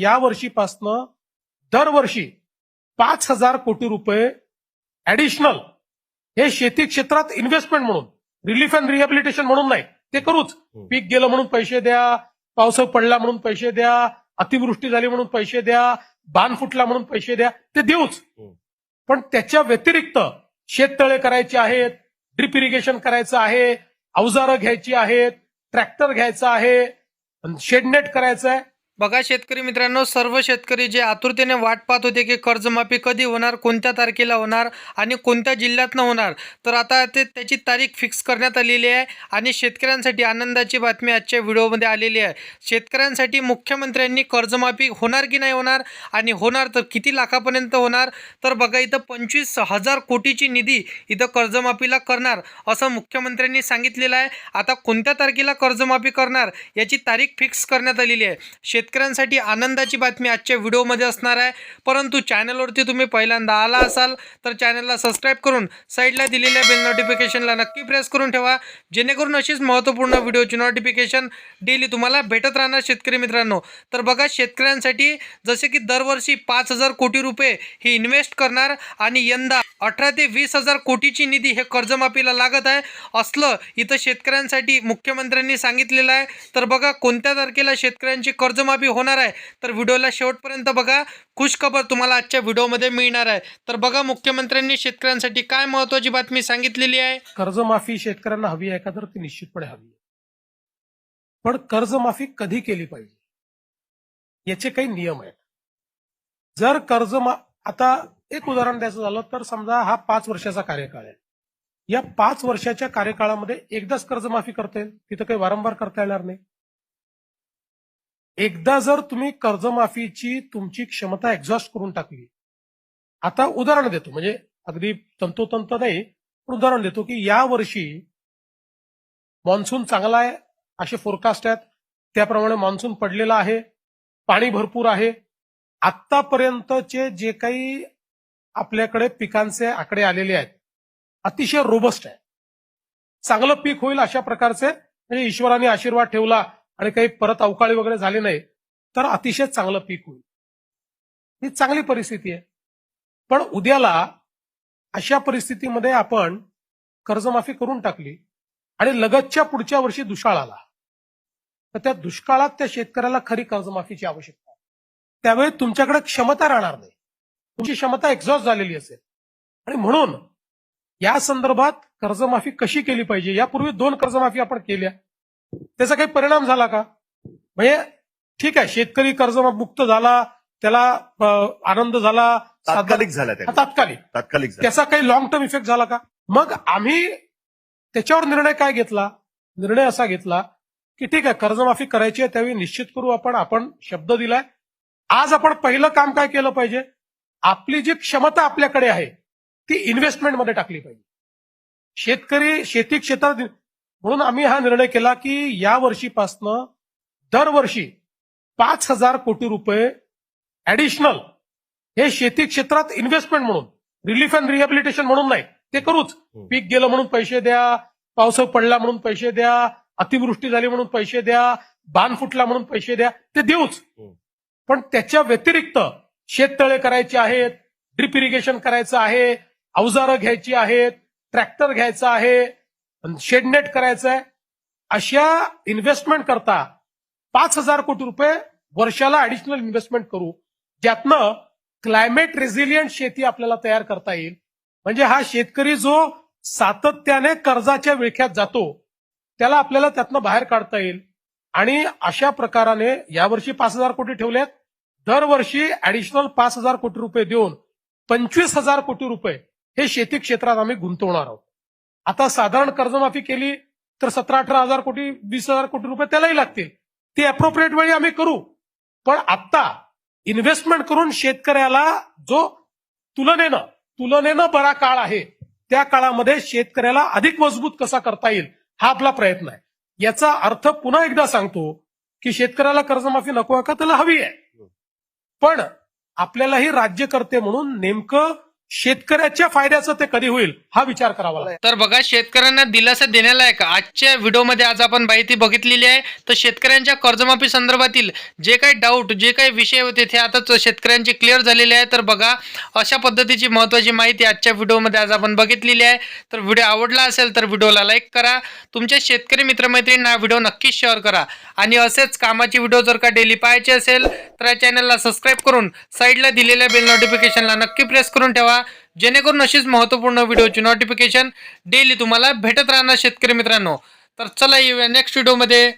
या वर्षीपासनं दरवर्षी पाच हजार कोटी रुपये ऍडिशनल हे शेती क्षेत्रात इन्व्हेस्टमेंट म्हणून रिलीफ अँड रिहॅबिलिटेशन म्हणून नाही ते करूच. पीक गेलं म्हणून पैसे द्या पावसा पडला म्हणून पैसे द्या अतिवृष्टी झाली म्हणून पैसे द्या बाण फुटला म्हणून पैसे द्या ते देऊच. पण त्याच्या व्यतिरिक्त शेततळे करायचे आहेत ड्रिप इरिगेशन करायचं आहे अवजारं घ्यायची आहेत ट्रॅक्टर घ्यायचा आहे शेडनेट करायचं आहे. बघा शेतकरी मित्रांनो सर्व शेतकरी जे आतुरतेने वाट पाहत होते की कर्जमाफी कधी होणार कोणत्या तारखेला होणार आणि कोणत्या जिल्ह्यातनं होणार तर आता ते त्याची तारीख फिक्स करण्यात आलेली आहे आणि शेतकऱ्यांसाठी आनंदाची बातमी आजच्या व्हिडिओमध्ये आलेली आहे. शेतकऱ्यांसाठी मुख्यमंत्र्यांनी कर्जमाफी होणार की नाही होणार आणि होणार तर किती लाखापर्यंत होणार तर बघा इथं पंचवीस हजार कोटीची निधी इथं कर्जमाफीला करणार असं मुख्यमंत्र्यांनी सांगितलेलं आहे. आता कोणत्या तारखेला कर्जमाफी करणार याची तारीख फिक्स करण्यात आलेली आहे. शेत शेतकऱ्यांसाठी आनंदाची बातमी आजच्या व्हिडिओमध्ये असणार आहे. परंतु चॅनलवरती तुम्ही पहिल्यांदा आला असाल तर चॅनलला सबस्क्राईब करून साईडला दिलेल्या बेल नोटिफिकेशनला नक्की प्रेस करून ठेवा. जेणेकरून अशीच महत्त्वपूर्ण व्हिडिओची नोटिफिकेशन डेली तुम्हाला भेटत राहणार शेतकरी मित्रांनो. तर बघा शेतकऱ्यांसाठी जसे की दरवर्षी पाच हजार कोटी रुपये ही इन्व्हेस्ट करणार आणि यंदा अठरा ते वीस हजार कोटीची निधी हे कर्जमाफीला लागत आहे. असलं इथं शेतकऱ्यांसाठी मुख्यमंत्र्यांनी सांगितलेलं आहे. तर बघा कोणत्या तारखेला शेतकऱ्यांची कर्जमाफी होणार आहे. तर व्हिडिओला शेवटपर्यंत बघा. खुशखबर तुम्हाला आजच्या व्हिडिओमध्ये मिळणार आहे. तर बघा मुख्यमंत्र्यांनी शेतकऱ्यांसाठी काय महत्वाची बातमी सांगितलेली आहे. कर्जमाफी शेतकऱ्यांना हवी आहे का? तर ती निश्चितपणे हवी आहे. पण कर्जमाफी कधी केली पाहिजे? याचे काही नियम आहेत. जर कर्ज आता एक उदाहरण द्यायचं झालं तर समजा हा पाच वर्षाचा कार्यकाळ आहे. या पाच वर्षाच्या कार्यकाळामध्ये एकदाच कर्जमाफी करता येईल? तिथं काही वारंवार करता येणार नाही. एकदा जर तुम्ही कर्जमाफीची तुमची क्षमता एक्झॉस्ट करून टाकली आता उदाहरण देतो म्हणजे अगदी तंतोतंत नाही पण उदाहरण देतो की या वर्षी मान्सून चांगला आहे असे फोरकास्ट आहेत. त्याप्रमाणे मान्सून पडलेला आहे पाणी भरपूर आहे. आतापर्यंतचे जे काही आपल्याकडे पिकांचे आकडे आलेले आहेत अतिशय रोबस्ट आहे. चांगलं पीक होईल अशा प्रकारचे म्हणजे ईश्वराने आशीर्वाद ठेवला आणि काही परत अवकाळी वगैरे झाले नाही तर अतिशय चांगलं पीक होईल. ही चांगली परिस्थिती आहे. पण उद्याला अशा परिस्थितीमध्ये आपण कर्जमाफी करून टाकली आणि लगतच्या पुढच्या वर्षी दुष्काळ आला. तर त्या दुष्काळात त्या शेतकऱ्याला खरी कर्जमाफीची आवश्यकता त्यावेळी तुमच्याकडे क्षमता राहणार नाही. तुमची क्षमता एक्झॉस्ट झालेली असेल. आणि म्हणून या संदर्भात कर्जमाफी कशी केली पाहिजे? यापूर्वी दोन कर्जमाफी आपण केल्या. त्याचा काही परिणाम झाला का? म्हणजे ठीक आहे शेतकरी कर्जमुक्त झाला त्याला आनंद झाला तात्कालिक त्या तात्कालिक. तात्कालिक त्याचा काही लॉंग टर्म इफेक्ट झाला का? मग आम्ही त्याच्यावर निर्णय काय घेतला? निर्णय असा घेतला की ठीक आहे कर्जमाफी करायची आहे त्यावेळी निश्चित करू आपण आपण शब्द दिलाय. आज आपण पहिलं काम काय केलं पाहिजे? आपली जी क्षमता आपल्याकडे आहे ती इन्व्हेस्टमेंटमध्ये टाकली पाहिजे. शेतकरी शेती क्षेत्रात म्हणून आम्ही हा निर्णय केला की या वर्षीपासनं दरवर्षी पाच हजार कोटी रुपये ऍडिशनल हे शेती क्षेत्रात इन्व्हेस्टमेंट म्हणून रिलीफ अँड रिहॅबिलिटेशन म्हणून नाही ते करूच. पीक गेलं म्हणून पैसे द्या पावसा पडला म्हणून पैसे द्या अतिवृष्टी झाली म्हणून पैसे द्या बाण फुटला म्हणून पैसे द्या ते देऊच. पण त्याच्या व्यतिरिक्त शेततळे करायचे आहेत ड्रिप इरिगेशन करायचं आहे अवजारं घ्यायची आहेत ट्रॅक्टर घ्यायचं आहे शेडनेट करायचं आहे अशा इन्व्हेस्टमेंट करता पाच हजार कोटी रुपये वर्षाला ऍडिशनल इन्व्हेस्टमेंट करू. ज्यातनं क्लायमेट रेझिलियंट शेती आपल्याला तयार करता येईल. म्हणजे हा शेतकरी जो सातत्याने कर्जाच्या विळख्यात जातो त्याला आपल्याला त्यातनं बाहेर काढता येईल. आणि अशा प्रकाराने यावर्षी पाच हजार कोटी ठेवलेत. दरवर्षी ऍडिशनल पाच हजार कोटी रुपये देऊन पंचवीस हजार कोटी रुपये हे शेती क्षेत्रात आम्ही गुंतवणार आहोत. आता साधारण कर्जमाफी केली तर सतरा अठरा हजार कोटी वीस हजार कोटी रुपये त्यालाही लागतील. ते अप्रोप्रिएट वेळी आम्ही करू. पण आता इन्व्हेस्टमेंट करून शेतकऱ्याला जो तुलनेनं तुलनेनं बरा काळ आहे त्या काळामध्ये शेतकऱ्याला अधिक मजबूत कसा करता येईल हा आपला प्रयत्न आहे. याचा अर्थ पुन्हा एकदा सांगतो की शेतकऱ्याला कर्जमाफी नको आहे का? त्याला हवी आहे. पण आपल्यालाही राज्यकर्ते म्हणून नेमकं शेतकऱ्याच्या फायद्याचं ते कधी होईल हा विचार करावा लागेल तर बघा शेतकऱ्यांना दिलासा देण्यालायक आजच्या व्हिडिओमध्ये आज आपण माहिती बघितलेली आहे. तर शेतकऱ्यांच्या कर्जमाफी संदर्भातील जे काही डाऊट जे काही विषय होते ते आता शेतकऱ्यांचे क्लिअर झालेले आहे. तर बघा अशा पद्धतीची महत्त्वाची माहिती आजच्या व्हिडिओमध्ये आज आपण बघितलेली आहे. तर व्हिडिओ आवडला असेल तर व्हिडिओला लाईक करा. तुमच्या शेतकरी मित्रमैत्रिणींना हा व्हिडिओ नक्कीच शेअर करा. आणि असेच कामाची व्हिडिओ जर का डेली पाहायचे असेल तर या चॅनलला सबस्क्राईब करून साईडला दिलेल्या बेल नोटिफिकेशनला नक्की प्रेस करून ठेवा. जेणेकरून अशीच महत्त्वपूर्ण व्हिडिओची नोटिफिकेशन डेली तुम्हाला भेटत राहणार शेतकरी मित्रांनो. तर चला येऊया नेक्स्ट व्हिडिओमध्ये